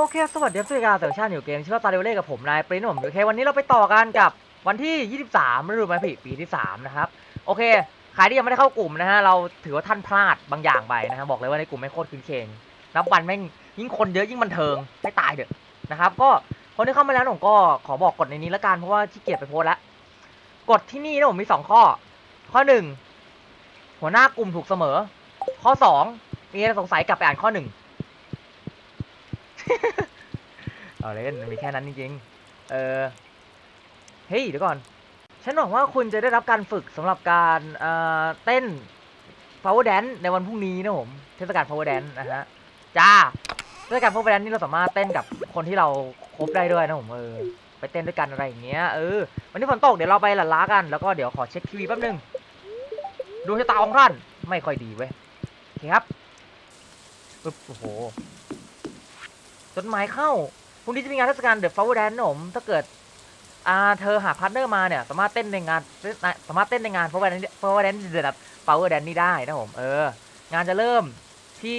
โอเค สวัสดีครับสวัสดีครับเสือชาติอยู่เกมชื่อว่าตาเดวเล่กับผมนายปริ้นผมโอเควันนี้เราไปต่อกันกับวันที่ 23ฤดูใบไม้ผลิปีที่ 3 นะครับ โอเค ใครที่ยังไม่ได้เข้ากลุ่มนะฮะ เราถือว่าท่านพลาดบางอย่างไปนะฮะ บอกเลยว่าในกลุ่มไม่โคตรคืนเคงนับวันแม่งยิ่งคนเยอะยิ่งบันเทิงให้ตายเถอะนะครับ ก็คนที่เข้ามาแล้วผมก็ขอบอกกฎในนี้ละกันเพราะว่าขี้เกียจไปโพสละกฎที่นี่นะผมมีสองข้อ ข้อหนึ่งหัวหน้ากลุ่มถูกเสมอ ข้อสองมีอะไรสงสัยกลับไปอ่านข้อหนึ่ง เอาเล่นมีแค่นั้นจริงๆ เออ เฮ้ยเดี๋ยวก่อน ฉันหวังว่าคุณจะได้รับการฝึกสำหรับการเอ่อเต้น power dance ในวันพรุ่งนี้นะผม เทศกาล power dance นะฮะ จ้า เทศกาล power dance นี่เราสามารถเต้นกับคนที่เราคบได้ด้วยนะผมเออ ไปเต้นด้วยกันอะไรอย่างเงี้ย เออ วันนี้ฝนตกเดี๋ยวเราไปหลั่นล้ากัน แล้วก็เดี๋ยวขอเช็คทีวีแป๊บนึง ดูชะตาของท่านไม่ค่อยดีเว้ย โอเคครับปึ๊บโอ้โห จดหมายเข้าพรุ่งนี้จะมีงานเทศกาล The Flower Dance นะผมถ้าเกิดอ่าเธอหาพาร์ทเนอร์มาเนี่ย สามารถเต้นในงานสามารถเต้นในงาน Flower Dance Flower Dance แบบ Flower Dance นี่ได้นะผมเอองานจะเริ่มที่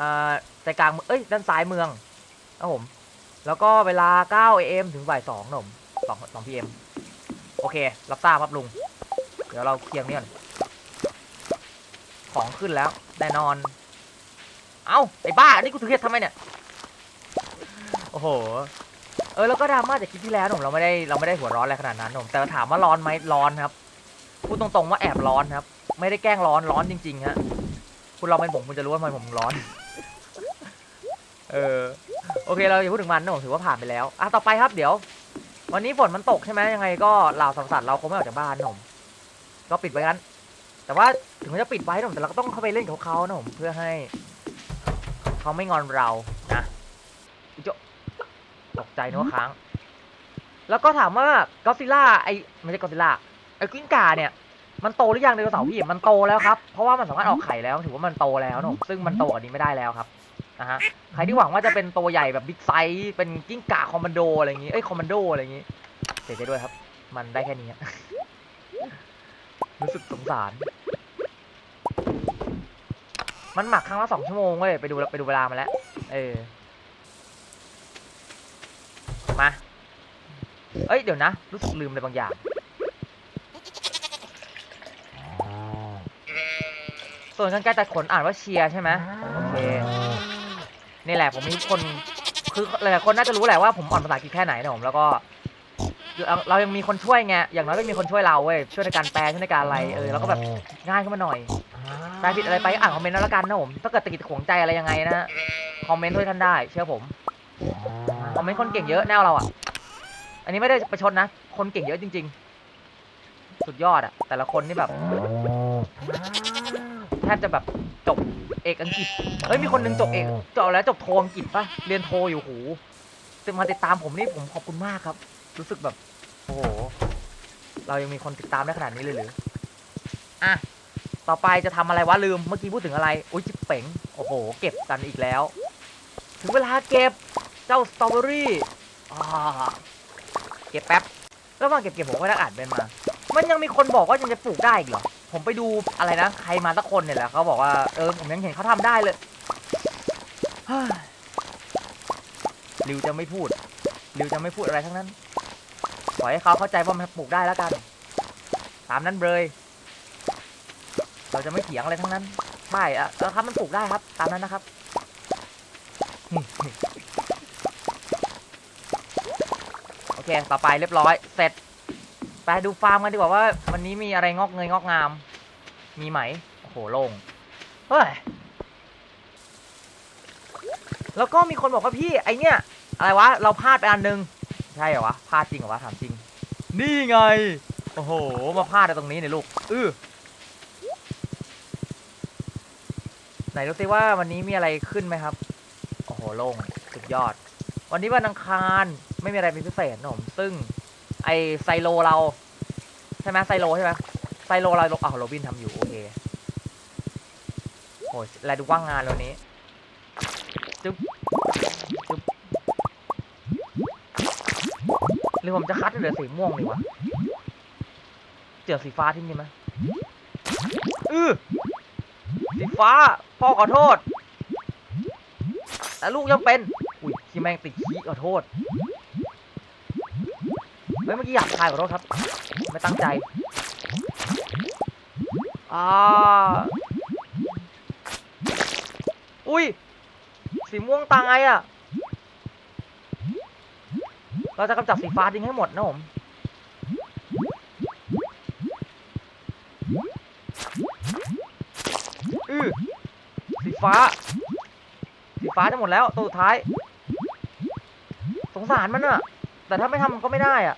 อ่าใจกลางเอ้ยด้านซ้ายเมืองนะผมแล้วก็เวลา 9 AM ถึงบ่าย2นะผม2 2 PM โอเค รับทราบครับลุง เดี๋ยวเราเคลียร์นี่ก่อน ของขึ้นแล้วแน่นอน เอ้า ไอ้บ้า นี่กูถือเฮ็ดทำไมเนี่ย อ้โห เออแล้วก็ดราม่าจากคลิปที่แล้วผมเราไม่ได้เราไม่ได้หัวร้อนอะไรขนาดนั้นผมแต่ถามว่าร้อนไหมร้อนครับพูดตรงๆว่าแอบร้อนครับ ไม่ได้แกล้งร้อนร้อนจริงๆฮะคุณลองเป็นผมคุณจะรู้ว่าทำไมผมร้อน เออโอเคเราอย่าพูดถึงมันนะผมถือว่าผ่านไปแล้วอะต่อไปครับเดี๋ยว วันนี้ฝนมันตกใช่ไหมยังไงก็เหล่าสังสรรค์เราคงไม่ออกจากบ้านนะผมก็ปิดไว้กันแต่ว่าถึงมันจะปิดไว้นะผมแต่เราก็ต้องเข้าไปเล่นกับเขานะผมเพื่อให้เขาไม่งอนเรานะ ตกใจนึกว่าค้าง แล้วก็ถามว่าก็ซิล่าไอไม่ใช่ก็ซิล่าไอกิ้งก่าเนี่ย มันโตหรือยังไดโนเสาร์พี่มันโตแล้วครับ เพราะว่ามันสามารถออกไข่แล้วถือว่ามันโตแล้วนะผมซึ่งมันโตกว่านี้ไม่ได้แล้วครับนะฮะใครที่หวังว่าจะเป็นตัวใหญ่แบบบิ๊กไซส์เป็นกิ้งก่าคอมมานโดอะไรอย่างงี้เอ้ยคอมมานโดอะไรอย่างงี้เสียใจด้วยครับ มันได้แค่นี้ฮะรู้สึกสงสาร มันหมักครั้งละสองชั่วโมงเว้ยไปดูไปดูเวลามาแล้ว เออ มา เอ้ย เดี๋ยวนะ รู้สึกลืมอะไรบางอย่าง ส่วนกันไกลตัดขนอ่านว่าเชียร์ใช่ไหมโอเค นี่แหละผมมีคน คือหลายๆคนน่าจะรู้แหละว่าผมอ่อนภาษาอังกฤษแค่ไหนนะผมแล้วก็เราเรายังมีคนช่วยไง อย่างน้อยก็มีคนช่วยเราเว้ย ช่วยในการแปล ช่วยในการอะไร เออ แล้วก็แบบง่ายขึ้นมาหน่อยแปลผิดอะไรไปก็อ่านคอมเมนต์แล้วกันนะผม ถ้าเกิดตะกิดขวงใจอะไรยังไงนะ คอมเมนต์ด้วยท่านได้ เชื่อผม คอมเมนต์คนเก่งเยอะแนวเราอะ อันนี้ไม่ได้ประชดนะ คนเก่งเยอะจริง ๆ สุดยอดอะ แต่ละคนนี่แบบแทบจะแบบจบเอกอังกฤษ เฮ้ยมีคนนึงจบเอกจบแล้วจบโทอังกฤษปะเรียนโทอยู่หูจะมาติดตามผมนี่ผมขอบคุณมากครับ รู้สึกแบบ โอ้โห เรายังมีคนติดตามได้ขนาดนี้เลยหรือ อะ ต่อไปจะทำอะไรวะลืม เมื่อกี้พูดถึงอะไร อุ้ยจิบเป๋ง โอ้โห เก็บกันอีกแล้ว ถึงเวลาเก็บ เจ้าสตรอเบอรี่เก็บแป๊บระหว่างเก็บเก็บผมก็ได้อ่านเป็นมา มันยังมีคนบอกว่ายังจะปลูกได้อีกเหรอ ผมไปดูอะไรนะ ใครมาสักคนเนี่ยแหละเขาบอกว่า เออ ผมยังเห็นเขาทำได้เลยริวจะไม่พูดริวจะไม่พูดอะไรทั้งนั้น ปล่อยให้เขาเข้าใจว่ามันปลูกได้แล้วกัน ตามนั้นเลย เราจะไม่เถียงอะไรทั้งนั้น ใช่อะครับมันปลูกได้ครับ ตามนั้นนะครับ เค ต่อไปเรียบร้อย เสร็จ ไปดูฟาร์มกันดีกว่าว่า วันนี้มีอะไรงอกเงยงอกงาม มีไหม โอ้โหโล่ง เฮ้ย แล้วก็มีคนบอกว่าพี่ไอเนี้ยอะไรวะ เราพลาดไปอันนึง ใช่เหรอวะ พลาดจริงเหรอวะ ถามจริง นี่ไง โอ้โห มาพลาดตรงนี้เนี่ยลูก อือไหนดูซิว่าวันนี้มีอะไรขึ้นไหมครับ โอ้โหโล่ง สุดยอด วันนี้วันอังคาร ไม่มีอะไรเป็นพิเศษนะผมซึ่งไอไซโลเราใช่ไหมไซโลใช่ไหมไซโลเราอ้าวโรบินทำอยู่โอเคโอ้ยแลดูว่างงานแล้วนี้จุ๊บจุ๊บหรือผมจะคัดเหลือสีม่วงดีวะเจอสีฟ้าที่นี่ไหมอือสีฟ้า พ่อขอโทษ แต่ลูกยังเป็น อุ้ยที่แม่งติดขี้ขอโทษ เฮ้ยเมื่อกี้อยากทายขอโทษครับ ไม่ตั้งใจอ่าอุ้ย สีม่วงตายอะ เราจะกำจัดสีฟ้าทิ้งให้หมดนะผมอือสีฟ้า สีฟ้าจะหมดแล้วตัวสุดท้าย สงสารมันอะแต่ถ้าไม่ทำก็ไม่ได้อะ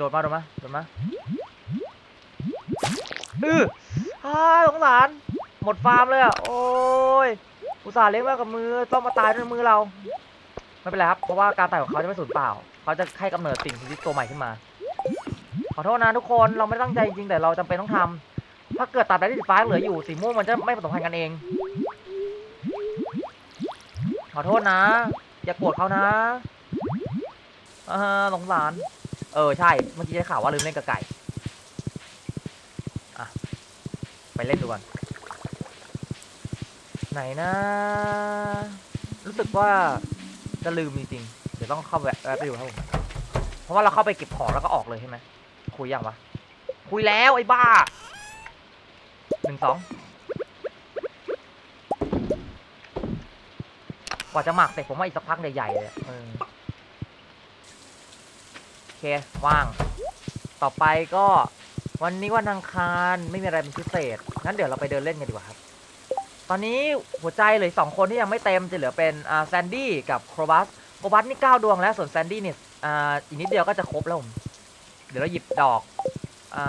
โดดมาโดดมาโดดมาเออฮ่าสงสาร หมดฟาร์มเลยอะ โอ้ย อุตส่าห์เลี้ยงมากับมือ ต้องมาตายด้วยมือเรา ไม่เป็นไรครับ เพราะว่าการตายของเขาจะไม่สูญเปล่า เขาจะให้กำเนิดสิ่งมีชีวิตตัวใหม่ขึ้นมา ขอโทษนะทุกคน เราไม่ได้ตั้งใจจริงแต่เราจำเป็นต้องทำ ถ้าเกิดตัดไปที่สีฟ้าเหลืออยู่ สีม่วงมันจะไม่ผสมพันธุ์กันเอง ขอโทษนะ อย่าโกรธเขานะอ่าสงสาร เออใช่ เมื่อกี้ได้ข่าวว่าลืมเล่นกับไก่อะไปเล่นดูก่อนไหนนะ รู้สึกว่าจะลืมจริงๆเดี๋ยวต้องเข้าแวะแวะไปดูครับผมเพราะว่าเราเข้าไปเก็บของแล้วก็ออกเลยใช่ไหมคุยยังวะคุยแล้วไอ้บ้าหนึ่งสองกว่าจะหมักเสร็จผมว่าอีกสักพักใหญ่ๆเลยเออ เคว่าง ต่อไปก็วันนี้วันอังคารไม่มีอะไรเป็นพิเศษ งั้นเดี๋ยวเราไปเดินเล่นกันดีกว่าครับ ตอนนี้หัวใจเหลือสองคนที่ยังไม่เต็มจะเหลือเป็นอ่าแซนดี้กับโครบัส โครบัสนี่เก้าดวงแล้วส่วนแซนดี้เนี่ยอ่าอีกนิดเดียวก็จะครบแล้วผม เดี๋ยวเราหยิบดอกอ่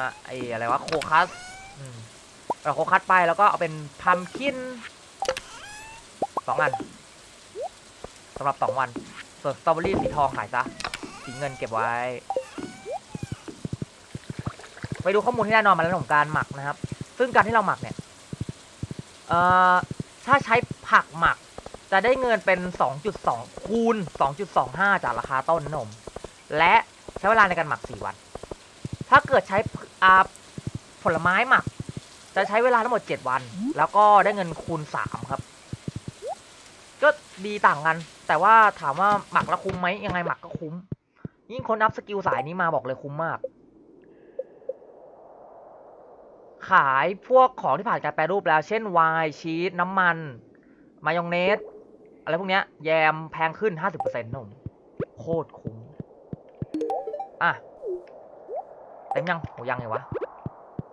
าไออะไรวะโคคัสเอาโคคัสไปแล้วก็เอาเป็นพัมคินสองอันสำหรับสองวัน ส่วนสตรอเบอรี่สีทองขายซะ สีเงินเก็บไว้ ไปดูข้อมูลที่แน่นอนมาแล้วของการหมักนะครับ ซึ่งการที่เราหมักเนี่ย เอ่อ ถ้าใช้ผักหมัก จะได้เงินเป็น 2.2 คูณ 2.25 จากราคาต้นนม และใช้เวลาในการหมัก 4 วัน ถ้าเกิดใช้อ่าผลไม้หมัก จะใช้เวลาทั้งหมด 7 วัน แล้วก็ได้เงินคูณ 3 ครับ ก็ดีต่างกัน แต่ว่าถามว่าหมักแล้วคุ้มไหมยังไงหมักก็คุ้ม ยิ่งคนอัพสกิลสายนี้มาบอกเลยคุ้มมาก ขายพวกของที่ผ่านการแปรรูปแล้ว เช่นไวน์ชีสน้ำมัน มายองเนส อะไรพวกเนี้ย แยมแพงขึ้น 50%นมโคตรคุ้ม อะ เต็มยังโหยังไงวะ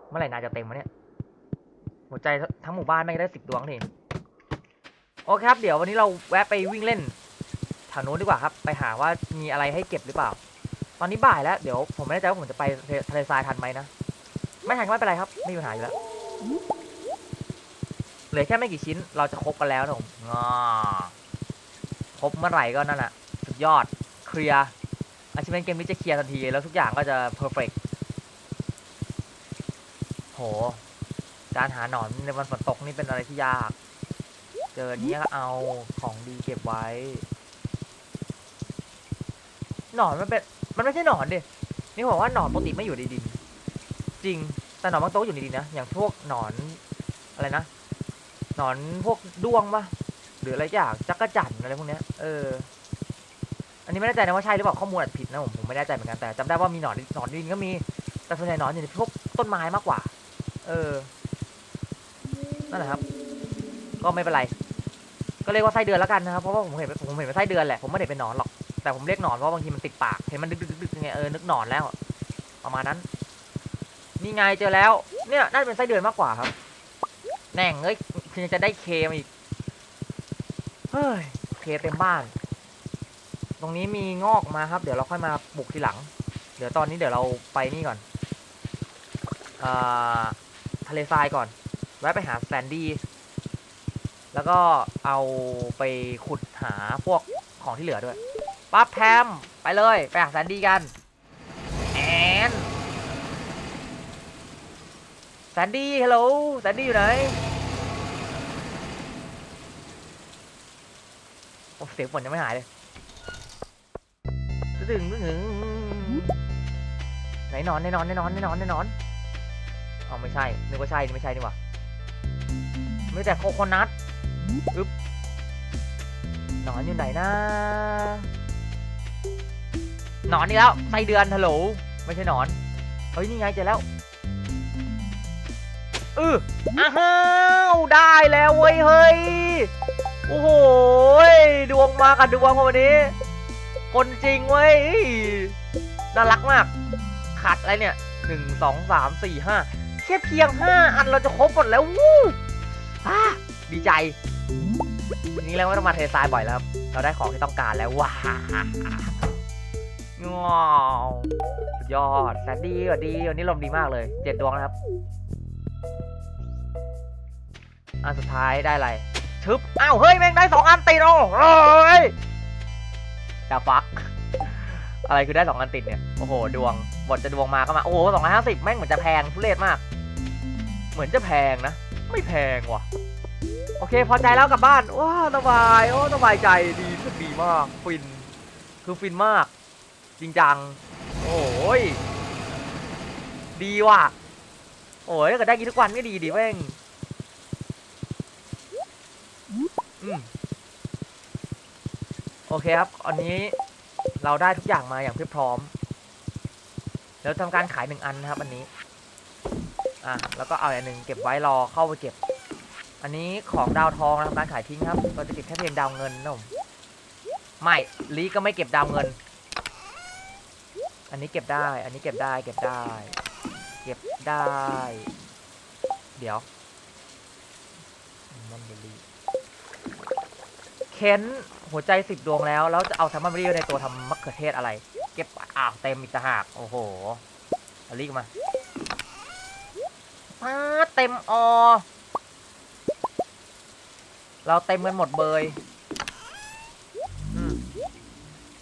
เมื่อไหร่นายจะเต็มวะเนี่ย หัวใจทั้งหมู่บ้านไม่ได้สิบดวงนี่โอเคครับ เดี๋ยววันนี้เราแวะไปวิ่งเล่น ถวนู้นดีกว่าครับ ไปหาว่ามีอะไรให้เก็บหรือเปล่า ตอนนี้บ่ายแล้ว เดี๋ยวผมไม่แน่ใจว่าผมจะไปทะเลทรายทันไหมนะ ไม่ทันก็ไม่เป็นไรครับ ไม่มีปัญหาอยู่แล้ว เหลือแค่ไม่กี่ชิ้น เราจะครบกันแล้วนะผมงอครบเมื่อไหร่ก็นั่นแหละสุดยอด เคลียร์อาชิเมนเกมนี้จะเคลียร์ทันที แล้วทุกอย่างก็จะเพอร์เฟกโห การหาหนอนในวันฝนตกนี่เป็นอะไรที่ยาก เจออนนี้ก็เอาของดีเก็บไว้ หนอนมันเป็นมันไม่ใช่หนอนดินี่บอกว่าหนอนปกติไม่อยู่ในดิน จริงแต่หนอนบางตัวอยู่ในดินนะอย่างพวกหนอนอะไรนะหนอนพวกด้วงปะหรืออะไรอย่างจักรจั่นอะไรพวกเนี้ยเออ อันนี้ไม่แน่ใจนะว่าใช่หรือเปล่าข้อมูลอาจผิดนะผมผมไม่แน่ใจเหมือนกันแต่จำได้ว่ามีหนอนหนอนดินก็มี แต่ส่วนใหญ่หนอนอยู่ในพวกต้นไม้มากกว่า เออนั่นแหละครับ ก็ไม่เป็นไร ก็เรียกว่าไส้เดือนแล้วกันนะครับเพราะว่าผมเห็นผมเห็นเป็นไส้เดือนแหละผมไม่ได้เป็นหนอนหรอก แต่ผมเรียกหนอนเพราะบางทีมันติดปากเห็นมันดึกดึกดึกไงเออนึกหนอนแล้ว ประมาณนั้น นี่ไงเจอแล้ว เนี่ยน่าจะเป็นไส้เดือนมากกว่าครับ แน่งเอ้ยคือยังจะได้เคมาอีกเฮ้ยเคเต็มบ้าน ตรงนี้มีงอกมาครับ เดี๋ยวเราค่อยมาบุกทีหลัง เดี๋ยวตอนนี้เดี๋ยวเราไปนี่ก่อนอ่าทะเลทรายก่อน แวะไปหาแซนดี้แล้วก็เอาไปขุดหาพวกของที่เหลือด้วย ปั๊บแพมไปเลย ไปหาแซนดี้กันแอนแซนดี้ฮัลโหลแซนดี้อยู่ไหนโอ้เสียงฝนยังไม่หายเลยตึงตึงตึงไหนนอนไหนนอนไหนนอนไหนนอนไหนนอนอ๋อไม่ใช่นึกว่าใช่นี่ไม่ใช่นี่หว่ามีแต่โคโคนัทอึ๊บนอนอยู่ไหนนะ หนอนนี่แล้วไส้เดือนฮัลโหลไม่ใช่หนอนเฮ้ยนี่ไงเจอแล้วเอออ้าวได้แล้วเว้ยเฮ้ยโอ้โหดวงมากับดวงวันนี้ คนจริงเว้ยน่ารักมากขาดอะไรเนี่ยหนึ่งสองสามสี่ห้าแค่เพียงห้าอันเราจะครบหมดแล้ววู้าดีใจทีนี้เราไม่ต้องมาเททรายบ่อยแล้วครับ เราได้ของที่ต้องการแล้วว้า ว้าวสุดยอดแสนดีกว่าดีวันนี้ลมดีมากเลยเจ็ดดวงนะครับอันสุดท้ายได้อะไรชึบอ้าวเฮ้ยแม่งได้สองอันติดโอ้เฮ้ยดาฟักอะไรคือได้สองอันติดเนี่ยโอ้โหดวงบทจะดวงมาก็มาโอ้โหสองร้อยห้าสิบแม่งเหมือนจะแพงทุเรศมาก เหมือนจะแพงนะ ไม่แพงว่ะ โอเค พอใจแล้วกลับบ้านว้าสบายโอ้สบายใจดีรู้สึกดีมากฟินคือฟินมาก จริงจัง โอ้ย ดีว่ะ โอ้ยถ้าเกิดได้กินทุกวันก็ดีดีแม่งอโอเคครับ อันนี้เราได้ทุกอย่างมาอย่างเพียบพร้อม แล้วทำการขายหนึ่งอันนะครับ อันนี้ อะ แล้วก็เอาอันหนึ่งเก็บไว้รอเข้าไปเก็บ อันนี้ของดาวทองทำการขายทิ้งครับ เราจะเก็บแค่เพียงดาวเงินนะผมไม่ลีก็ไม่เก็บดาวเงิน อันนี้เก็บได้ อันนี้เก็บได้ เก็บได้ เก็บได้ เดี๋ยวมันเบอรี่เค้นหัวใจสิบดวงแล้ว แล้วจะเอาแซมมอนเบอรี่ในตัวทำมะเขือเทศอะไร เก็บอ้าวเต็มอีกต่างหาก โอ้โหเอลีกมาป้าเต็มออเราเต็มกันหมดเบยอืม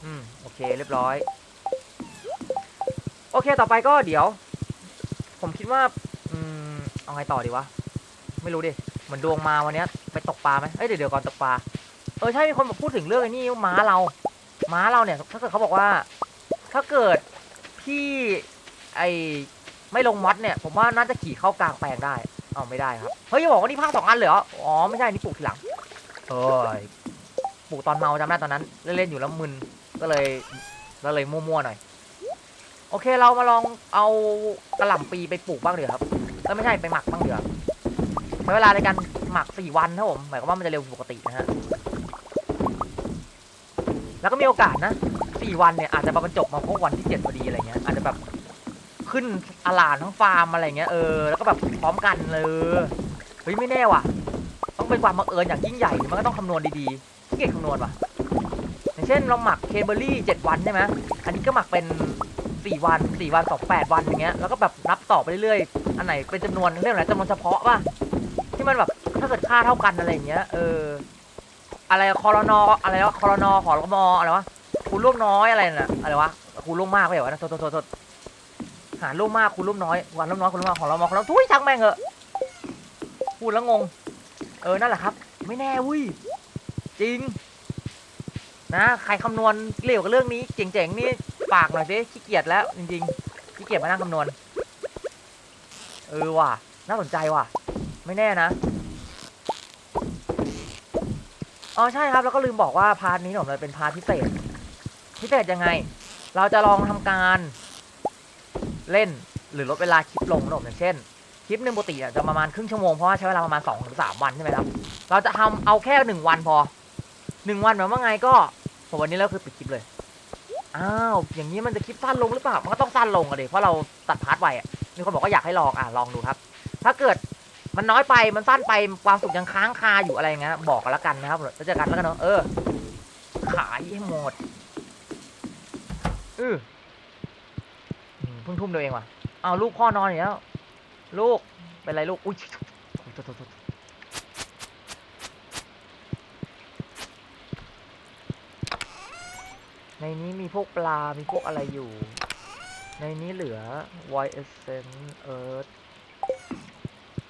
อืมโอเค เรียบร้อย โอเคต่อไปก็เดี๋ยว ผมคิดว่าอืมเอาไงต่อดีวะ ไม่รู้ดิเหมือนดวงมาวันเนี้ยไปตกปลาไหมเอ้ยเดี๋ยวเดี๋ยวก่อนตกปลาเออใช่มีคนมาพูดถึงเรื่องไอ้นี่ม้าเรา ม้าเราเนี่ย ถ้าเกิดเขาบอกว่า ถ้าเกิดพี่ไอไม่ลงมอดเนี่ย ผมว่าน่าจะขี่เข้ากลางแปลงได้เอาไม่ได้ครับเฮ้ยอย่าบอกว่านี่ภาคสองอันเลยเหรออ๋อไม่ใช่นี่ปลูกทีหลังเฮ้ยปลูกตอนเมาจำได้ตอนนั้น เล่นๆอยู่แล้วมึนก็เลยก็เลยมั่วๆหน่อย โอเคเรามาลองเอากระหล่ำปีไปปลูกบ้างเดี๋ยวครับแล้วไม่ใช่ไปหมักบ้างเดี๋ยวใช้เวลาในการหมักสี่วันนะผมหมายความว่ามันจะเร็วปกตินะฮะแล้วก็มีโอกาสนะสี่วันเนี่ยอาจจะมาบรรจบมาพวกวันที่เจ็ดพอดีอะไรเงี้ยอาจจะแบบขึ้นอาลานทั้งฟาร์มอะไรเงี้ยเออแล้วก็แบบพร้อมกันเลยเฮ้ยไม่แน่ว่ะ ต้องเป็นความบังเอิญอย่างยิ่งใหญ่มันก็ต้องคำนวณดีดีเกียจคำนวณว่ะอย่างเช่นเราหมักเคเบอรี่เจ็ดวันใช่ไหมอันนี้ก็หมักเป็น สี่วันสี่วันสองแปดวันอย่างเงี้ยแล้วก็แบบนับต่อไปเรื่อยๆอันไหนเป็นจำนวนเรียกอะไรจำนวนเฉพาะป่ะที่มันแบบถ้าเกิดค่าเท่ากันอะไรอย่างเงี้ยเอออะไรคอรนออะไรวะคอรนอขอรมออะไรวะคูณร่วมน้อยอะไรน่ะอะไรวะคูณร่วมมากไม่เหรอวนะโทษโทษโทษหารร่วมมากคูณร่วมน้อยวันร่วมน้อยคูณร่วมมากขอรมอของเราทุยช่างแม่งเหอะพูดแล้วงง เออนั่นแหละครับ ไม่แน่วุ้ยจริง นะ ใครคำนวณเร็วกับเรื่องนี้เจ๋งๆนี่ ปากหน่อยสิขี้เกียจแล้วจริงๆขี้เกียจมานั่งคำนวณเออว่ะ น่าสนใจว่ะ ไม่แน่นะอ๋อใช่ครับ แล้วก็ลืมบอกว่าพาร์ทนี้ผมเลยเป็นพาร์ทพิเศษ พิเศษยังไง เราจะลองทำการเล่นหรือลดเวลาคลิปลงนะผมอย่างเช่น คลิปหนึ่งปกติจะประมาณครึ่งชั่วโมงเพราะว่าใช้เวลาประมาณสองถึงสามวันใช่ไหมครับ เราจะทำเอาแค่หนึ่งวันพอหนึ่งวันหมายว่าไงก็ผมวันนี้แล้วคือปิดคลิปเลย อ้าวอย่างนี้มันจะคลิปสั้นลงหรือเปล่ามันก็ต้องสั้นลงอะดิเพราะเราตัดพาร์ทไวอะมีคนบอกว่าอยากให้ลองอะลองดูครับ ถ้าเกิดมันน้อยไปมันสั้นไปความสุขยังค้างคาอยู่อะไรเงี้ยบอกกันแล้วกันนะครับแล้วเจอกันแล้วกันเนาะเออ ขายให้หมดเอออืมเพิ่งทุ่มเดียวเองว่ะเอาลูกพ่อนอนอีกแล้ว ลูกเป็นไรลูกอุ้ยโทษโทษโทษในนี้มี พวกปลา มีพวกอะไรอยู่ ในนี้เหลือ White Essence Earth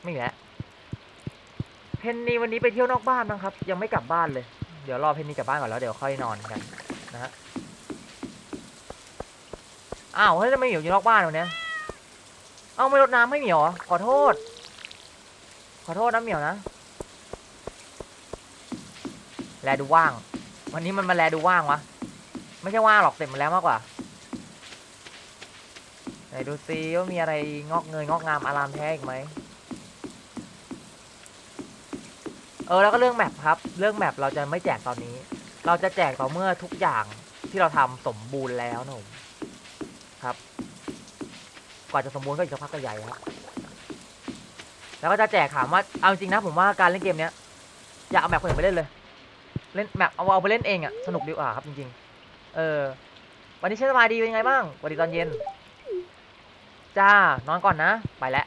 ไม่แล้วเพนนีวันนี้ไปเที่ยวนอกบ้านบ้างครับ ยังไม่กลับบ้านเลย เดี๋ยวรอเพนนีกลับบ้านก่อนแล้วเดี๋ยวค่อยนอนกันนะฮะ อ้าวเฮ้ยทำไมเหมียวอยู่นอกบ้านวันนี้เอ้าไม่รดน้ำให้เหมียวหรอขอโทษ ขอโทษนะเหมียวนะ แลดูว่าง วันนี้มันมาแลดูว่างวะ ไม่ใช่ว่าหรอกเสร็จมาแล้วมากกว่าไหนดูซิว่ามีอะไรงอกเงยงอกงามอารามแท้อีกไหมเออแล้วก็เรื่องแมปครับ เรื่องแมปเราจะไม่แจกตอนนี้ เราจะแจกต่อเมื่อทุกอย่างที่เราทำสมบูรณ์แล้วนะผมครับ กว่าจะสมบูรณ์ก็อีกสักพักก็ใหญ่ครับแล้วก็จะแจกถามว่าเอาจริงนะผมว่าการเล่นเกมเนี้ยอยากเอาแมปคนอื่นไปเล่นเลย เล่นแมปเอาเอาไปเล่นเองอะสนุกดีกว่าครับจริงๆ เออ วันนี้เช้สบายดีเป็นไงบ้างสวัสดีตอนเย็น จ้านอนก่อนนะ ไปแล้ว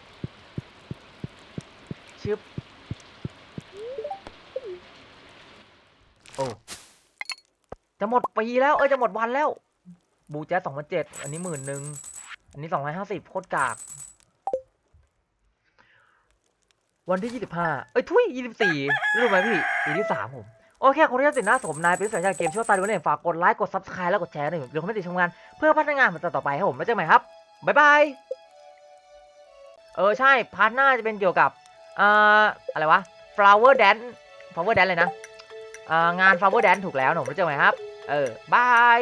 ชึบโอ้จะหมดปีแล้ว เอ้ยจะหมดวันแล้ว บูแจ๊สองพันเจ็ดอันนี้หมื่นหนึ่งอันนี้สองร้อยห้าสิบโคตรกาก วันที่ยี่สิบห้าเอ้ยทุยยี่สิบสี่รู้ไหมพี่ปีที่สามผม โอเคคนที่จะติดหน้าสมนายเป็นสายชาเกมช่วตายด้วยเนี่ยฝากกดไลค์กดซับสไคร b e แล้วกดแชร์หนึ่งเดี๋ยวคอมเมนต์ติดชมงานเพื่อพัฒนางานมันต่อไปให้ผมแล้วเจอกันใหม่ครับบ๊ายบายเออใช่พาร์ทหน้าจะเป็นเกี่ยวกับอ่ออะไรวะ flower dance flower dance เลยนะอ่องาน flower dance ถูกแล้วหนูแล้วเจอกันใหม่ครับ เออบาย